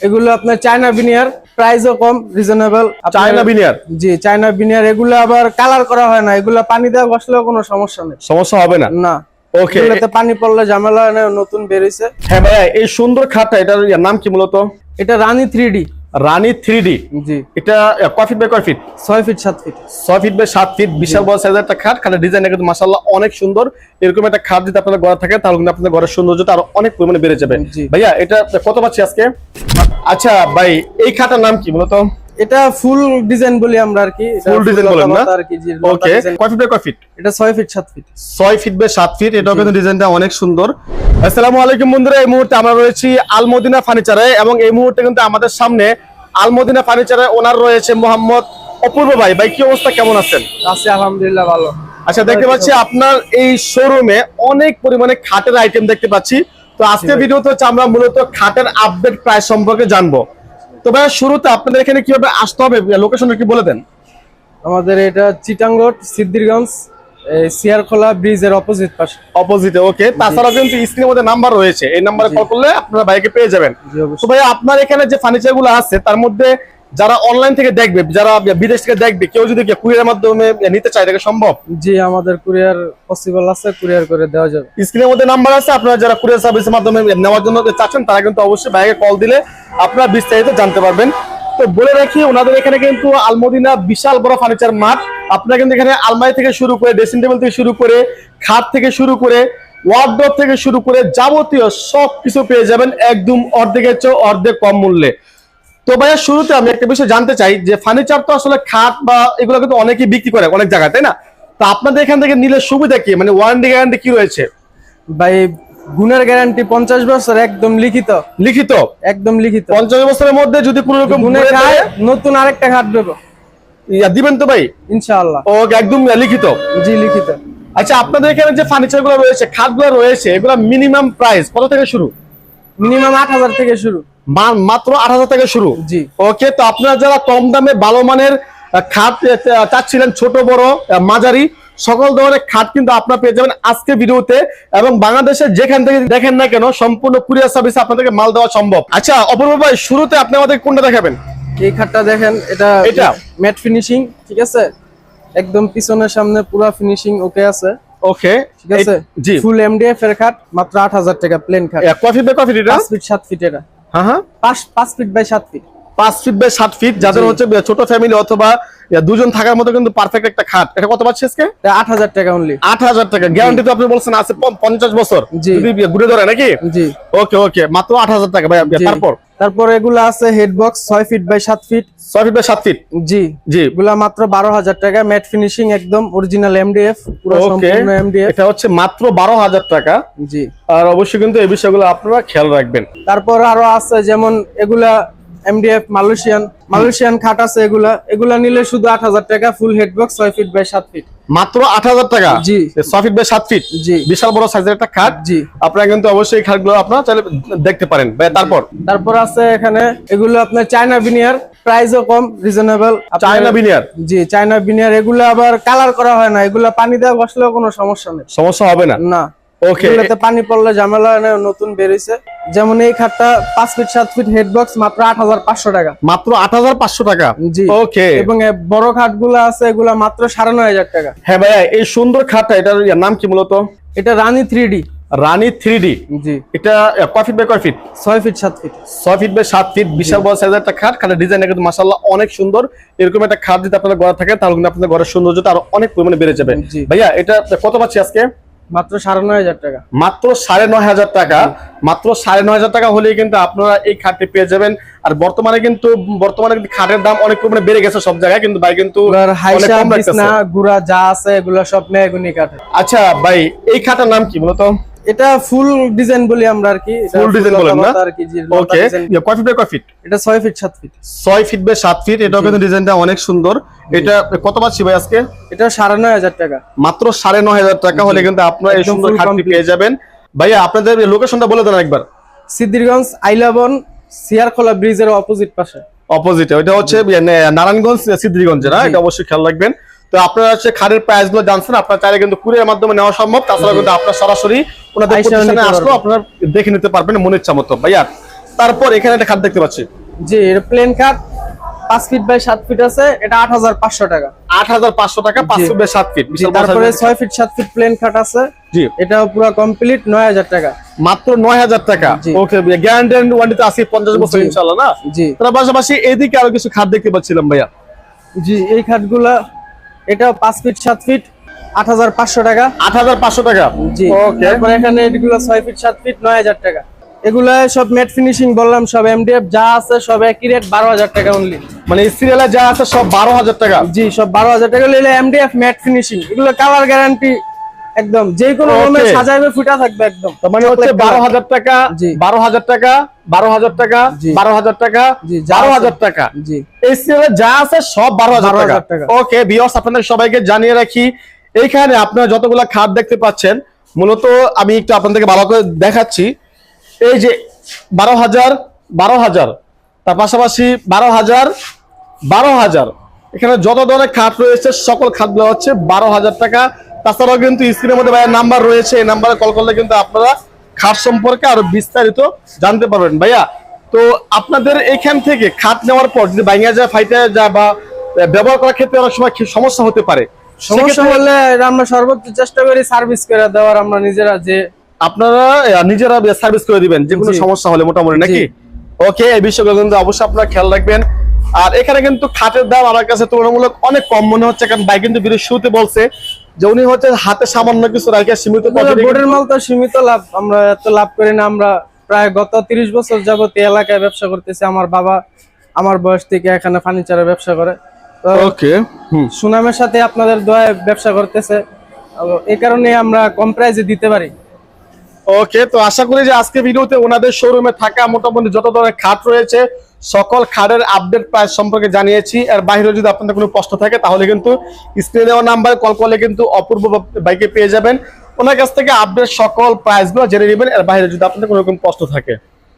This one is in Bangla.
এগুলো আপনার চায়না বিনিয়ার প্রাইসও কম রিজনেবল চায়না বিনিয়ার জি চায়না বিনিয়ার এগুলো আবার কালার করা হয় না। এগুলো পানি দেওয়া বসলেও কোনো সমস্যা নেই। সমস্যা হবে না? না। ওকে এগুলোতে পানি পড়লে ঝামেলা নতুন বেরিয়েছে হ্যাঁ এই সুন্দর খাটটা এটার নাম কি মূলত? এটা Rani three D Rani three D জি। এটা কয় ফিট বাই কয় ফিট ছয় ফিট সাত ফিট ছয় ফিট বাই সাত ফিট বিশাল বড় সাইজের একটা খাট। খাটের ডিজাইন কিন্তু মাসাল্লাহ অনেক সুন্দর। এরকম একটা খাট যদি আপনার ঘরে থাকে তাহলে কিন্তু আপনাদের ঘরের সৌন্দর্যটা আরও অনেক পরিমাণে বেড়ে যাবে। ভাইয়া এটা কত পাচ্ছি আজকে? আচ্ছা ভাই এই খাটার নাম কি মূলত এটা ফুল ডিজাইন বলি আমরা আর কি। ফুল ডিজাইন বলেন না? ওকে কয় ফিট বাই কয় ফিট এটা ছয় ফিট সাত ফিট ছয় ফিট বাই সাত ফিট এটাও কিন্তু ডিজাইনটা অনেক সুন্দর। আসসালামু আলাইকুম বন্ধুরা এই মুহূর্তে আমরা রয়েছি আলমদিনা ফার্নিচারে এবং এই মুহূর্তে কিন্তু আমাদের সামনে আলমদিনা ফার্নিচারে ওনার রয়েছে মোহাম্মদ অপূর্ব ভাই। ভাই কি অবস্থা? কেমন আছেন? আছে আলহামদুলিল্লাহ ভালো। আচ্ছা দেখতে পাচ্ছি আপনার এই শোরুমে অনেক পরিমাণে খাটের আইটেম দেখতে পাচ্ছি। তো আজকে ভিডিওতে হচ্ছে আমরা মূলত খাটের আপডেট প্রাইস সম্পর্কে জানব। তো ভাই শুরুতে আপনাদের এখানে কীভাবে আসতে হবে? লোকেশনটা কি বলে দেন। আমাদের এটা চিটাং রোড সিদ্ধিরগঞ্জ সিয়ারখোলা ব্রিজের অপোজিট পাশে। অপোজিটে ওকে তাছাড়া কিন্তু স্ক্রিনের মধ্যে নাম্বার রয়েছে। এই নাম্বারে কল করলে আপনারা বাইকে পেয়ে যাবেন। তো ভাই আপনার এখানে যে ফার্নিচারগুলো আছে তার মধ্যে যারা অনলাইন থেকে দেখবে যারা বিদেশ থেকে দেখবে কেউ যদি কুরিয়ার মাধ্যমে নিতে চায় এটা সম্ভব? জি আমাদের কুরিয়ার পসিবল আছে কুরিয়ার করে দেওয়া যাবে। স্ক্রিনের মধ্যে নাম্বার আছে আপনারা যারা কুরিয়ার সার্ভিসের মাধ্যমে নেওয়ার জন্য চাচ্ছেন তারা কিন্তু অবশ্যই বাইকে কল দিলে আপনারা বিস্তারিত জানতে পারবেন। তো বলে রাখি, ওনাদের এখানে কিন্তু আলমদিনা বিশাল বড় ফার্নিচার মাঠ। আপনারা কিন্তু এখানে আলমারি থেকে শুরু করে ড্রেসিং টেবিল থেকে শুরু করে খাট থেকে শুরু করে ওয়ার্ডরোব থেকে শুরু করে যাবতীয় সব কিছু পেয়ে যাবেন একদম অর্ধেকের চেয়ে অর্ধেক কম মূল্যে। তো ভাইয়া, শুরুতে আমি একটা বিষয় জানতে চাই যে ফার্নিচার তো আসলে খাট বা এগুলো কিন্তু অনেকেই বিক্রি করে অনেক জায়গায়, তাই না? তো আপনাদের এখান থেকে নিলে সুবিধা কি? মানে ওয়ারেন্টি গ্যারান্টি কি রয়েছে? ভাই গুণের গ্যারান্টি পঞ্চাশ বছর একদম লিখিত। লিখিত? একদম লিখিত। পঞ্চাশ বছরের মধ্যে যদি কোনো রকম নতুন আরেকটা খাট দেবো। দিবেন তো ভাই? ইনশাআল্লাহ। ও একদম লিখিত? জি লিখিত। আচ্ছা আপনাদের এখানে যে ফার্নিচারগুলো রয়েছে খাটগুলো রয়েছে এগুলো মিনিমাম প্রাইস কত থেকে শুরু? মিনিমাম আট হাজার থেকে শুরু। মাত্র আট হাজার থেকে শুরু? জি। ওকে তো আপনারা যারা কম দামে ভালো মানের খাট চাচ্ছিলেন ছোট বড় মাঝারি সকল ধরনের খাট কিন্তু আপনারা পেয়ে যাবেন আজকে ভিডিওতে এবং বাংলাদেশের যেখান থেকে দেখেন না কেন সম্পূর্ণ কুরিয়ার সার্ভিস আপনাদেরকে মাল দেওয়া সম্ভব। আচ্ছা অপূর্ব ভাই শুরুতে আপনি আমাদের কোনটা দেখাবেন? এই খাটটা দেখেন এটা এটা? ম্যাট ফিনিশিং ঠিক আছে? একদম পিছনের সামনে পুরা ফিনিশিং ওকে আছে। ওকে ঠিক আছে? জি। ফুল এমডিএফ এর খাট মাত্র আট হাজার টাকা প্লেন খাট। কফি বাই কফি এটা? পাঁচ ফিট সাত ফিট এটা। হ্যাঁ হ্যাঁ। পাঁচ পাঁচ ফিট বাই সাত ফিট পাঁচ ফিট বাই সাত ফিট যাদের হচ্ছে ছোট ফ্যামিলি অথবা দুজন থাকার মতো কিন্তু পারফেক্ট একটা খাট। এটা কত পাচ্ছি আজকে? আট হাজার টাকা অনলি আট হাজার টাকা। গ্যারান্টি তো আপনি বলছেন আছে পঞ্চাশ বছর। ঘুরে ধরে নাকি? জি। ওকে ওকে মাত্র আট হাজার টাকা ভাই তারপর? তারপর এগুলা আছে হেড বক্স ছয় ফিট বাই সাত ফিট ছয় ফিট বাই সাত ফিট জি। জি। এগুলা মাত্র বারো হাজার টাকা। ম্যাট ফিনিশিং একদম অরিজিনাল এমডিএফ পুরো সম্পূর্ণ এমডিএফ এটা হচ্ছে মাত্র বারো হাজার টাকা। জি। আর অবশ্যই কিন্তু এই বিষয়গুলো আপনারা খেয়াল রাখবেন। তারপর আরও আছে যেমন এগুলা এমডিএফ মালয়েশিয়ান মালয়েশিয়ান খাট আছে এগুলা। এগুলা নিলে শুধু আট হাজার টাকা ফুল হেড বক্স ছয় ফিট বাই সাত ফিট মাত্র আট হাজার টাকা? জি। ছয় ফিট বাই সাত ফিট জি। বিশাল বড় সাইজের একটা খাট? জি। আপনারা কিন্তু অবশ্যই খাটগুলো আপনারা চাইলে দেখতে পারেন। তারপর? তারপর আছে এখানে এগুলো আপনার চায়না বিনিয়ার প্রাইসও কম রিজনেবল চায়না বিনিয়ার জি চায়না বিনিয়ার এগুলো আবার কালার করা হয় না এগুলো পানি দেওয়া বসলেও কোনো সমস্যা নেই। সমস্যা হবে না? না। ওকে পানি পড়লে ঝামেলা নতুন যেমন এই খাটটা পাঁচ ফিট সাত ফিট হেড বক্স মাত্র আট হাজার পাঁচশো টাকা। মাত্র আট হাজার পাঁচশো টাকা? জি। ওকে এবং বড় আছে এগুলা মাত্র সাড়ে নয় হাজার টাকা। হ্যাঁ ভাইয়া এই সুন্দর খাটটা এটার নাম কি মূলত? এটা রানী রানী থ্রি ডি এটা কয় ফিট বাই কয় ফিট ছয় ফিট সাত ফিট ছয় ফিট বাই সাত ফিট বিশাল বড় সাইজের একটা খাট খাটের ডিজাইন কিন্তু মাসাল্লাহ অনেক সুন্দর। এরকম একটা খাট যদি আপনার ঘরে থাকে তাহলে কিন্তু আপনাদের ঘরের সৌন্দর্যটা আরও অনেক পরিমাণে বেড়ে যাবে। ভাইয়া এটা কত পাচ্ছি আজকে? মাত্র সাড়ে নয় হাজার টাকা। মাত্র সাড়ে নয় হাজার টাকা। মাত্র সাড়ে নয় হাজার টাকা হলেই কিন্তু আপনারা এই খাটটি পেয়ে যাবেন। আর বর্তমানে কিন্তু বর্তমানে কিন্তু খাটের দাম অনেক পরিমাণে বেড়ে গেছে সব জায়গায় কিন্তু ভাই কিন্তু গুড়া যা আছে এগুলো সব মেগুনি কাঠে আচ্ছা ভাই এই খাটার নাম কি মূলত এটা ফুল ডিজাইন বলি আমরা আর কি। ফুল লতা বলেন না? Okay design। কয় ফিট বাই কয় ফিট এটা ছয় ফিট সাত ফিট ছয় ফিট বাই সাত ফিট এটাও কিন্তু ডিজাইনটা অনেক সুন্দর। এটা কত পাচ্ছি ভাই আজকে? এটা সাড়ে নয় হাজার টাকা। মাত্র সাড়ে নয় হাজার টাকা হলে কিন্তু আপনারা এই সুন্দর খাটটি পেয়ে যাবেন। ভাইয়া আপনাদের লোকেশনটা বলে দেন একবার সিদ্ধিরগঞ্জ আইলাবন সিয়ারখোলা ব্রিজের অপোজিট পাশে। অপোজিটে ওইটা হচ্ছে ইয়ে, নারায়ণগঞ্জ সিদ্ধিগঞ্জে না এটা অবশ্যই খেয়াল রাখবেন। তো আপনারা হচ্ছে খাটের প্রাইসগুলো জানছেন আপনারা চাইলে কিন্তু কুরিয়ার মাধ্যমে নেওয়া সম্ভব। তাছাড়া কিন্তু আপনারা সরাসরি ওনাদের প্রতিষ্ঠানে পারবেন। আপনারা দেখে নিতে পারবেন মনের ইচ্ছা মতো। ভাইয়া তারপর এখানে একটা খাট দেখতে পাচ্ছি। জি এটা প্লেন খাট পাঁচ ফিট বাই সাত ফিট আছে এটা আট হাজার পাঁচশো টাকা। আট হাজার পাঁচশো টাকা পাঁচ জি। ফুট বাই সাত ফিট তারপরে size এর- ছয় ফিট সাত ফিট প্লেন খাট আছে। জি। এটাও পুরো কমপ্লিট নয় হাজার টাকা। মাত্র নয় হাজার টাকা। ওকে গ্যারান্টি এন্ড ওয়ারেন্টি আছে পঞ্চাশ বছর জি। ইনশাল্লাহ না? জি। তার পাশাপাশি এদিকে আরও কিছু খাট দেখতে পাচ্ছিলাম ভাইয়া। জি এই খাটগুলা এটাও পাঁচ ফিট সাত ফিট আট হাজার পাঁচশো টাকা। আট হাজার পাঁচশো টাকা? জি। ওকে তারপরে এখানে এগুলো ছয় ফিট সাত ফিট নয় হাজার টাকা। এগুলা সব ম্যাট ফিনিশিং বললাম সব এমডিএফ যা আছে সব একই রেট বারো হাজার টাকা অনলি মানে সিরিয়ালে যা আছে সব বারো হাজার টাকা? জি সব বারো হাজার টাকা। নিলে এমডিএফ ম্যাট ফিনিশিং এগুলো কালার গ্যারান্টি একদম যে কোনো. রুমে সাজাইবে ফুটা থাকবে একদম মানে হচ্ছে Chocolate বারো colour। হাজার টাকা জি। বারো হাজার টাকা বারো হাজার টাকা জি। বারো হাজার টাকা জি, যা বারো আছে। হাজার টাকা জি এই সিরিয়ালে যা আছে সব 12,000 টাকা। ওকে বিয়স আপনাদের সবাইকে জানিয়ে রাখি এইখানে আপনারা যতগুলা খাট দেখতে পাচ্ছেন মূলত আমি একটু আপনাদেরকে ভালো করে দেখাচ্ছি এই যে বারো হাজার বারো হাজার তার পাশাপাশি বারো হাজার বারো হাজার এখানে যত ধরনের খাট রয়েছে সকল খাটগুলো হচ্ছে বারো হাজার টাকা তাছাড়াও কিন্তু স্ক্রিনের মধ্যে ভাইয়ের নাম্বার রয়েছে এই নাম্বারে কল করলে কিন্তু আপনারা খাট সম্পর্কে আরও বিস্তারিত জানতে পারবেন। ভাইয়া তো আপনাদের এখান থেকে খাট নেওয়ার পর যদি ভাঙা যায় ফাইটে যায় বা ব্যবহার করার ক্ষেত্রে অনেক সময় সমস্যা হতে পারে? সমস্যা হলে আমরা সর্বোচ্চ চেষ্টা করি সার্ভিস করে দেওয়ার আমরা নিজেরা যে আপনারা নিজেরা সার্ভিস করে দিবেন যে কোনো সমস্যা হলে মোটামুটি নাকি? ওকে এই বিষয়গুলো কিন্তু অবশ্যই আপনারা খেয়াল রাখবেন। আর এখানে কিন্তু খাটের দাম আমার কাছে তুলনামূলক অনেক কম মনে হচ্ছে কারণ ভাই কিন্তু ভিডিও শুরুতে বলছে যে উনি হচ্ছে হাতে সামান্য কিছু রাখে সীমিত বোর্ডের মাল তো সীমিত লাভ। আমরা এত লাভ করি না। আমরা প্রায় গত তিরিশ বছর যাবত এলাকায় ব্যবসা করতেছি। আমার বাবা আমার বয়স থেকে এখানে ফার্নিচারের ব্যবসা করে। ওকে সুনামের সাথে আপনাদের দোয়ায় ব্যবসা করতেছে। এই কারণে আমরা কম প্রাইজে দিতে পারি। ওকে তো আশা করি যে আজকে ভিডিওতে ওনাদের শোরুমে থাকা মোটামুটি যত ধরনের খাট রয়েছে, সকল খাটের আপডেট প্রাইস সম্পর্কে জানিয়েছি। আর বাইরে যদি আপনাদের কোনো প্রশ্ন থাকে, তাহলে কিন্তু স্ক্রিনে দেওয়া নাম্বারে কল করলে কিন্তু অপূর্ব বাইকে পেয়ে যাবেন। ওনার কাছ থেকে আপডেট সকল প্রাইসগুলো জেনে নেবেন। আর বাইরে যদি আপনাদের কোনো রকম প্রশ্ন থাকে।